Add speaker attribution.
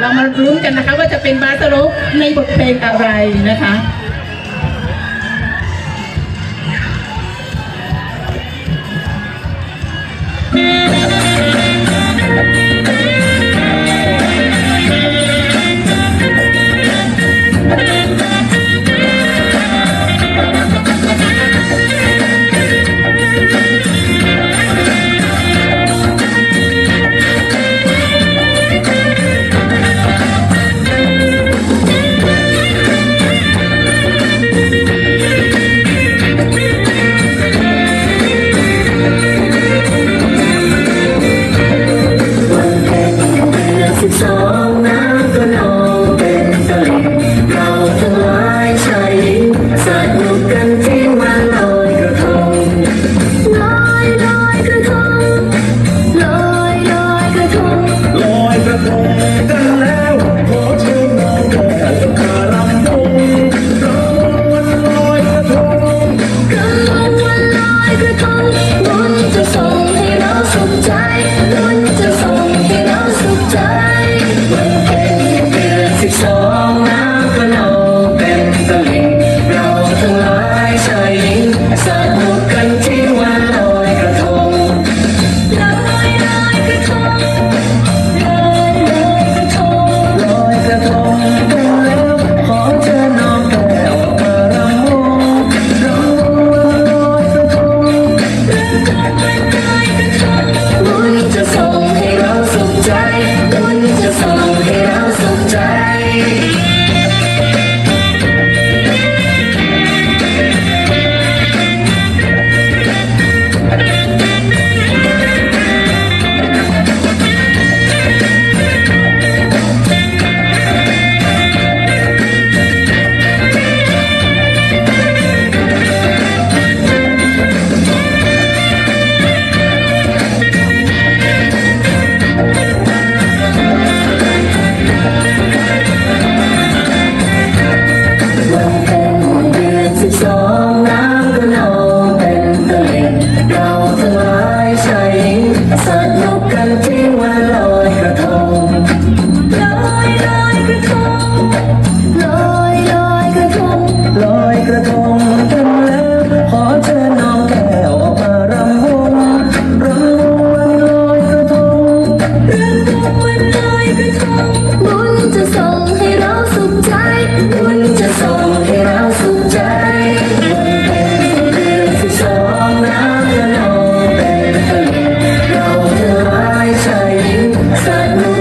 Speaker 1: เรามารุ้นกันนะคะว่าจะเป็นบาสโลกในบทเพลงอะไรนะคะ
Speaker 2: could